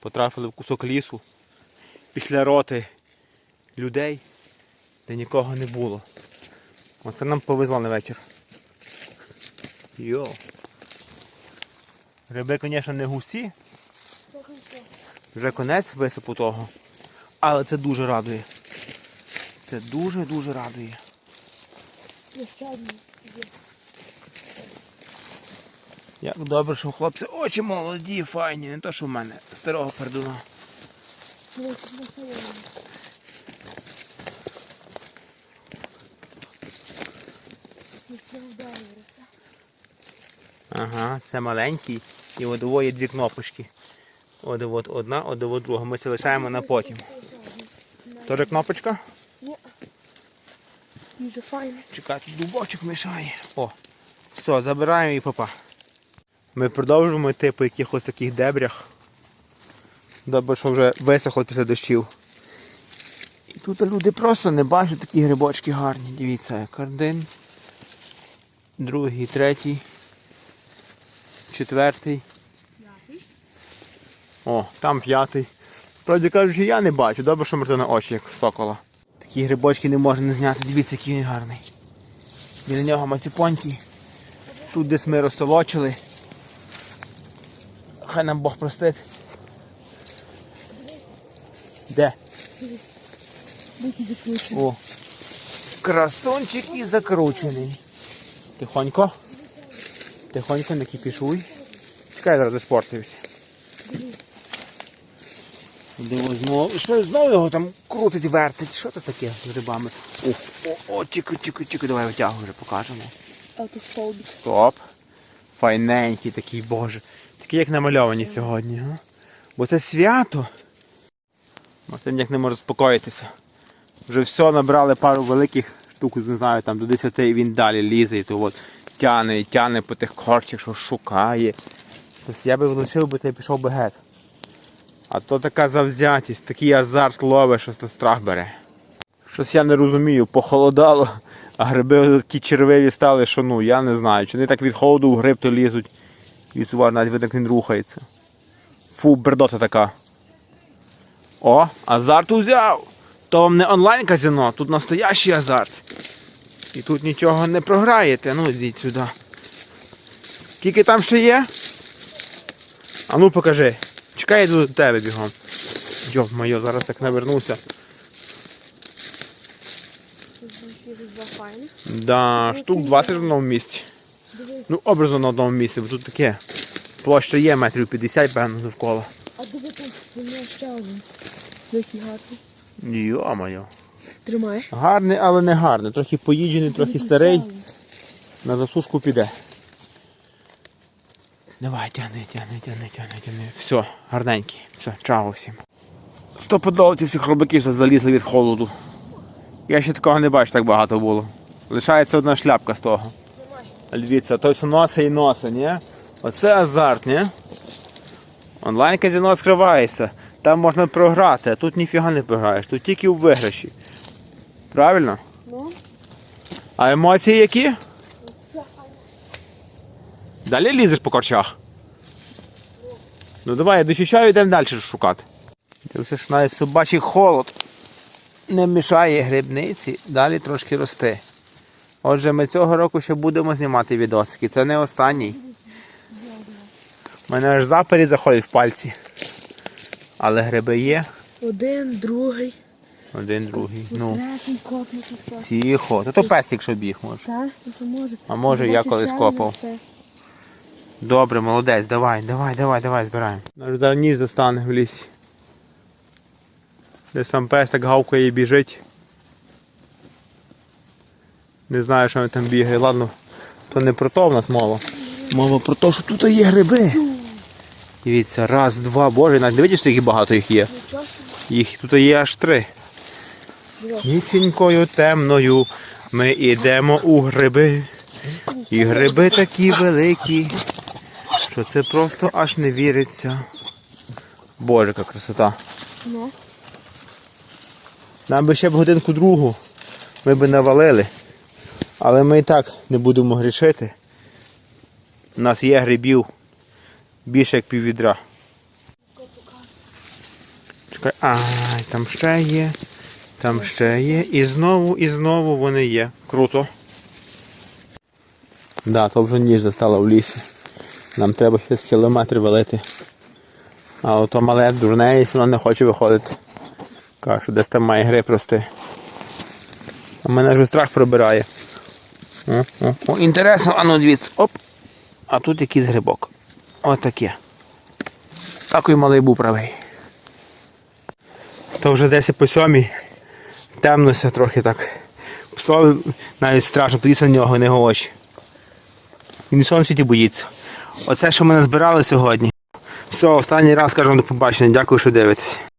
Потрапили в кусок лісу після роти людей, де нікого не було. Оце нам повезло на вечір. Йо. Гриби, звісно, не гусі, вже конець висипу того. Але це дуже радує. Це дуже-дуже радує. Ще одні. Як добре, що хлопці очі молоді, файні, не то, що в мене старого пердуна. Є. Ага, це маленький. І от двоє дві кнопочки. От от одна, от от друга. Ми це лишаємо на потім. Тоже кнопочка? Ні. Дуже файно. Чекайте, дубочок мішає. О, все, забираємо і папа. Ми продовжуємо йти по якихось таких дебрях. Добре, що вже висохло після дощів. І тут люди просто не бачать такі грибочки гарні. Дивіться, як один, другий, третій, четвертий. П'ятий. О, там п'ятий. Правді кажучи, я не бачу. Добре, що мертве очі, як сокола. Такі грибочки не можна не зняти. Дивіться, який він гарний. Біля нього мацюпонькі. Тут десь ми розсолочили. Хай нам Бог простить. Де? О. Красунчик і закручений. Тихонько. Тихонько, не кипішуй. Чекай, зараз заспортився. Знову. Що знову його там крутить, вертить? Що це таке з грибами? О, о, о, чики, чики, чики, давай витягуй вже покажемо. А тут столбик. Стоп. Файненький такий, боже. Такий, як намальовані сьогодні, а? Бо це свято. Мартин як не може спокоїтися. Вже все набрали пару великих штук, не знаю, там до 10 і він далі лізе і то от тяне і тяне по тих корчах, що шукає. Тобто я би лишив би та пішов би геть. А то така завзятість, такий азарт ловить, що то страх бере. Щось я не розумію, похолодало, а гриби такі червиві стали, що ну, я не знаю. Чи вони так від холоду в гриб то лізуть. Відсував, навіть видно, як він рухається. Фу, бердота така. О, азарт узяв! То вам не онлайн казино, тут настоящий азарт. І тут нічого не програєте. Ну, йдіть сюди. Скільки там ще є? А ну покажи. Чекай, я йду до тебе бігом. Йоп моє, зараз так навернуся. Да, штук 20 в одному місці. Ну, образно на одному місці, бо тут таке. Площа є метрів 50, певно, довкола. А диви там, мене ще один. Який гарний. Йо-моє. Тримай. Гарний, але не гарний. Трохи поїджений, трохи старий. На засушку піде. Давай, тягни, тягни, тягни, тягни, тягни. Все, гарненький. Все, чао всім. Стопудово ці всі хробаки все залізли від холоду. Я ще такого не бачу, так багато було. Лишається одна шляпка з того. Дивіться, той носи і носи, ні? Оце азарт, ні? Онлайн казино скривається. Там можна програти, а тут ніфіга не програєш, тут тільки у виграші. Правильно? Ну, А емоції які? Далі лізеш по корчах. Ну давай, я дочищаю, йдемо далі шукати. Дивися, що навіть собачий холод не мішає грибниці далі трошки рости. Отже, ми цього року ще будемо знімати відосики. Це не останній. У мене аж запері заходять в пальці. Але гриби є. Один, другий. Один, другий. Ну, тихо. Та то песик, що біг може. Так, ну то може. А може я колись копав. Добре, молодець, давай, давай, давай, давай, збираємо. Наш ніж застане в лісі. Десь там пес так гавкає і біжить. Не знаю, що він там бігає. Ладно, то не про то в нас мова. Мова про те, що тут є гриби. Дивіться, раз, два, боже, навіть не бачиш, скільки багато їх є. Їх тут є аж три. Ніченькою темною ми йдемо у гриби. І гриби такі великі, що це просто аж не віриться. Боже, яка красота. Ну, Нам би ще б годинку другу, ми б навалили. Але ми і так не будемо грішити. У нас є грибів більше як піввідра. Чекай. Ай, там ще є. Там ще є. І знову, і знову вони є. Круто. Да, то вже ніж застала в лісі. Нам треба ще з кілометр валити. А ото мале дурне, і воно не хоче виходити. Каже, десь там має гри прости. А мене вже страх пробирає. О, о, о, інтересно, дивіться, оп. А тут якийсь грибок. Отаке. Такий малий був правий. То вже десь по сьомій. Темнося трохи так. Псові навіть страшно, подивіться на нього, не його очі. Він і сонця боїться. Оце, що ми назбирали сьогодні. Все, останній раз кажемо до побачення. Дякую, що дивитесь.